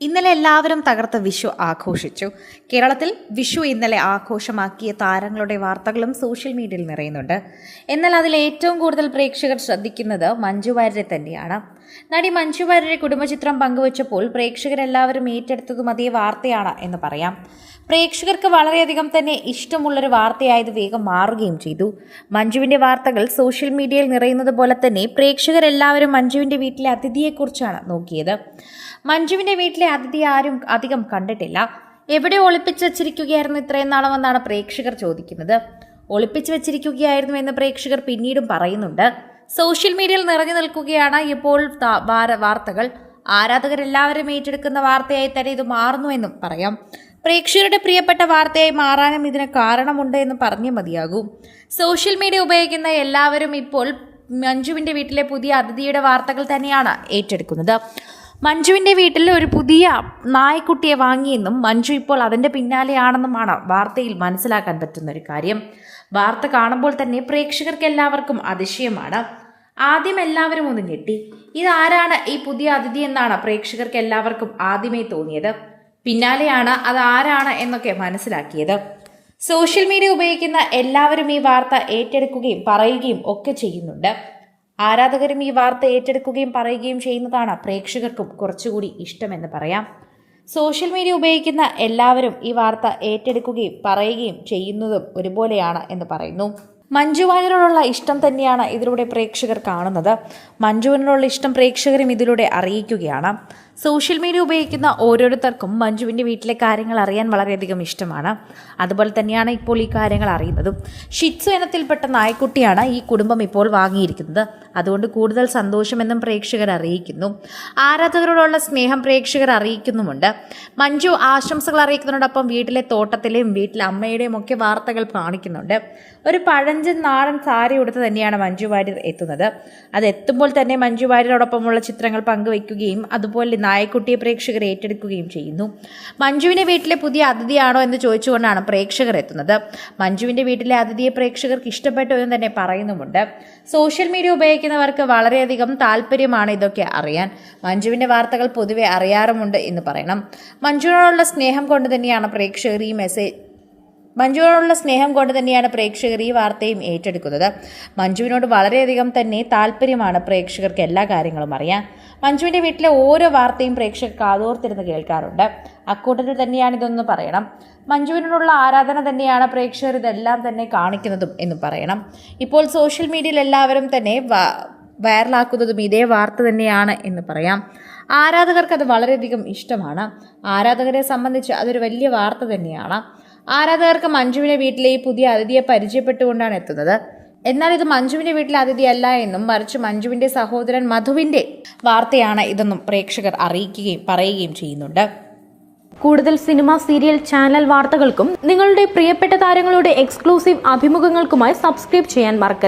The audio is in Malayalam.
ഇന്നലെ എല്ലാവരും തകർത്ത വിഷു ആഘോഷിച്ചു. കേരളത്തിൽ വിഷു ഇന്നലെ ആഘോഷമാക്കിയ താരങ്ങളുടെ വാർത്തകളും സോഷ്യൽ മീഡിയയിൽ നിറയുന്നുണ്ട്. എന്നാൽ അതിൽ ഏറ്റവും കൂടുതൽ പ്രേക്ഷകർ ശ്രദ്ധിക്കുന്നത് മഞ്ജു വാര്യരെ തന്നെയാണ്. നടി മഞ്ജു വാര്യരുടെ കുടുംബചിത്രം പങ്കുവച്ചപ്പോൾ പ്രേക്ഷകരെല്ലാവരും ഏറ്റെടുത്തതും അതേ വാർത്തയാണ് എന്ന് പറയാം. പ്രേക്ഷകർക്ക് വളരെയധികം തന്നെ ഇഷ്ടമുള്ളൊരു വാർത്തയായത് വേഗം മാറുകയും ചെയ്തു. മഞ്ജുവിന്റെ വാർത്തകൾ സോഷ്യൽ മീഡിയയിൽ നിറയുന്നത് പോലെ തന്നെ പ്രേക്ഷകരെല്ലാവരും മഞ്ജുവിന്റെ വീട്ടിലെ അതിഥിയെക്കുറിച്ചാണ് നോക്കിയത്. മഞ്ജുവിന്റെ വീട്ടിലെ അതിഥി ആരും അധികം കണ്ടിട്ടില്ല. എവിടെ ഒളിപ്പിച്ച് വച്ചിരിക്കുകയായിരുന്നു ഇത്രയും നാളമെന്നാണ് പ്രേക്ഷകർ ചോദിക്കുന്നത്. ഒളിപ്പിച്ചു വച്ചിരിക്കുകയായിരുന്നു എന്ന് പ്രേക്ഷകർ പിന്നീടും പറയുന്നുണ്ട്. സോഷ്യൽ മീഡിയയിൽ നിറഞ്ഞു നിൽക്കുകയാണ് ഇപ്പോൾ വാർത്തകൾ. ആരാധകരെല്ലാവരും ഏറ്റെടുക്കുന്ന വാർത്തയായി തന്നെ ഇത് മാറുന്നു മാറുന്നുവെന്നും പറയാം. പ്രേക്ഷകരുടെ പ്രിയപ്പെട്ട വാർത്തയായി മാറാനും ഇതിന് കാരണമുണ്ട് എന്ന് പറഞ്ഞേ മതിയാകൂ. സോഷ്യൽ മീഡിയ ഉപയോഗിക്കുന്ന എല്ലാവരും ഇപ്പോൾ മഞ്ജുവിന്റെ വീട്ടിലെ പുതിയ അതിഥിയുടെ വാർത്തകൾ തന്നെയാണ് ഏറ്റെടുക്കുന്നത്. മഞ്ജുവിന്റെ വീട്ടിൽ ഒരു പുതിയ നായ്ക്കുട്ടിയെ വാങ്ങിയെന്നും മഞ്ജു ഇപ്പോൾ അതിന്റെ പിന്നാലെയാണെന്നുമാണ് വാർത്തയിൽ മനസ്സിലാക്കാൻ പറ്റുന്ന ഒരു കാര്യം. വാർത്ത കാണുമ്പോൾ തന്നെ പ്രേക്ഷകർക്ക് എല്ലാവർക്കും അതിശയമാണ്. ആദ്യം എല്ലാവരും ഒന്ന് ഞെട്ടി. ഇതാരാണ് ഈ പുതിയ അതിഥി എന്നാണ് പ്രേക്ഷകർക്ക് എല്ലാവർക്കും ആദ്യമേ തോന്നിയത്. പിന്നാലെയാണ് അത് ആരാണ് എന്നൊക്കെ മനസ്സിലാക്കിയത്. സോഷ്യൽ മീഡിയ ഉപയോഗിക്കുന്ന എല്ലാവരും ഈ വാർത്ത ഏറ്റെടുക്കുകയും പറയുകയും ഒക്കെ ചെയ്യുന്നുണ്ട്. ആരാധകരും ഈ വാർത്ത ഏറ്റെടുക്കുകയും പറയുകയും ചെയ്യുന്നതാണ് പ്രേക്ഷകർക്കും കുറച്ചുകൂടി ഇഷ്ടമെന്ന് പറയാം. സോഷ്യൽ മീഡിയ ഉപയോഗിക്കുന്ന എല്ലാവരും ഈ വാർത്ത ഏറ്റെടുക്കുകയും പറയുകയും ചെയ്യുന്നതും ഒരുപോലെയാണ് എന്ന് പറയുന്നു. മഞ്ജു വാര്യരോടുള്ള ഇഷ്ടം തന്നെയാണ് ഇതിലൂടെ പ്രേക്ഷകർ കാണുന്നത്. മഞ്ജുവിനോടുള്ള ഇഷ്ടം പ്രേക്ഷകരും ഇതിലൂടെ അറിയിക്കുകയാണ്. സോഷ്യൽ മീഡിയ ഉപയോഗിക്കുന്ന ഓരോരുത്തർക്കും മഞ്ജുവിന്റെ വീട്ടിലെ കാര്യങ്ങൾ അറിയാൻ വളരെയധികം ഇഷ്ടമാണ്. അതുപോലെ തന്നെയാണ് ഇപ്പോൾ ഈ കാര്യങ്ങൾ അറിയുന്നതും. ഷിറ്റ്സു ഇനത്തിൽപ്പെട്ട നായ്ക്കുട്ടിയാണ് ഈ കുടുംബം ഇപ്പോൾ വാങ്ങിയിരിക്കുന്നത്. അതുകൊണ്ട് കൂടുതൽ സന്തോഷമെന്നും പ്രേക്ഷകർ അറിയിക്കുന്നു. ആരാധകരോടുള്ള സ്നേഹം പ്രേക്ഷകർ അറിയിക്കുന്നുമുണ്ട്. മഞ്ജു ആശംസകൾ അറിയിക്കുന്നതോടൊപ്പം വീട്ടിലെ തോട്ടത്തിലെയും വീട്ടിലെ അമ്മയുടെയും ഒക്കെ വാർത്തകൾ കാണിക്കുന്നുണ്ട്. ഒരു പഴഞ്ചൻ നാടൻ സാരി ഉടുത്ത് തന്നെയാണ് മഞ്ജു വാര്യർ എത്തുന്നത്. അത് എത്തുമ്പോൾ തന്നെ മഞ്ജു വാര്യരോടൊപ്പമുള്ള ചിത്രങ്ങൾ പങ്കുവയ്ക്കുകയും അതുപോലെ നായക്കുട്ടിയെ പ്രേക്ഷകർ ഏറ്റെടുക്കുകയും ചെയ്യുന്നു. മഞ്ജുവിന്റെ വീട്ടിലെ പുതിയ അതിഥിയാണോ എന്ന് ചോദിച്ചുകൊണ്ടാണ് പ്രേക്ഷകർ എത്തുന്നത്. മഞ്ജുവിന്റെ വീട്ടിലെ അതിഥിയെ പ്രേക്ഷകർക്ക് ഇഷ്ടപ്പെട്ടു എന്ന് തന്നെ പറയുന്നുമുണ്ട്. സോഷ്യൽ മീഡിയ ഉപയോഗിക്കുന്നവർക്ക് വളരെയധികം താല്പര്യമാണ് ഇതൊക്കെ അറിയാൻ. മഞ്ജുവിന്റെ വാർത്തകൾ പൊതുവെ അറിയാറുമുണ്ട് എന്ന് പറയണം. മഞ്ജുവിനോടുള്ള സ്നേഹം കൊണ്ട് തന്നെയാണ് പ്രേക്ഷകർ ഈ മെസ്സേജ് മഞ്ജുവിനോടുള്ള സ്നേഹം കൊണ്ട് തന്നെയാണ് പ്രേക്ഷകർ ഈ വാർത്തയും ഏറ്റെടുക്കുന്നത്. മഞ്ജുവിനോട് വളരെയധികം തന്നെ താല്പര്യമാണ് പ്രേക്ഷകർക്ക് എല്ലാ കാര്യങ്ങളും അറിയാൻ. മഞ്ജുവിന്റെ വീട്ടിലെ ഓരോ വാർത്തയും പ്രേക്ഷകർ കാതോർത്തിരുന്ന് കേൾക്കാറുണ്ട്. അക്കൂട്ടത്തിൽ തന്നെയാണ് ഇതൊന്ന് പറയണം. മഞ്ജുവിനോടുള്ള ആരാധന തന്നെയാണ് പ്രേക്ഷകർ ഇതെല്ലാം തന്നെ കാണിക്കുന്നതും എന്ന് പറയണം. ഇപ്പോൾ സോഷ്യൽ മീഡിയയിൽ എല്ലാവരും തന്നെ വൈറലാക്കുന്നതും ഇതേ വാർത്ത തന്നെയാണ് എന്ന് പറയാം. ആരാധകർക്ക് അത് വളരെയധികം ഇഷ്ടമാണ്. ആരാധകരെ സംബന്ധിച്ച് അതൊരു വലിയ വാർത്ത തന്നെയാണ്. ആരാധകർക്ക് മഞ്ജുവിനെ വീട്ടിലെ ഈ പുതിയ അതിഥിയെ പരിചയപ്പെട്ടുകൊണ്ടാണ് എത്തുന്നത്. എന്നാൽ ഇത് മഞ്ജുവിന്റെ വീട്ടിലെ അതിഥിയല്ല എന്നും മറിച്ച് മഞ്ജുവിന്റെ സഹോദരൻ മധുവിന്റെ വാർത്തയാണ് ഇതെന്നും പ്രേക്ഷകർ അറിയിക്കുകയും പറയുകയും ചെയ്യുന്നുണ്ട്. കൂടുതൽ സിനിമ സീരിയൽ ചാനൽ വാർത്തകൾക്കും നിങ്ങളുടെ പ്രിയപ്പെട്ട താരങ്ങളുടെ എക്സ്ക്ലൂസീവ് അഭിമുഖങ്ങൾക്കുമായി സബ്സ്ക്രൈബ് ചെയ്യാൻ മറക്കല്ല.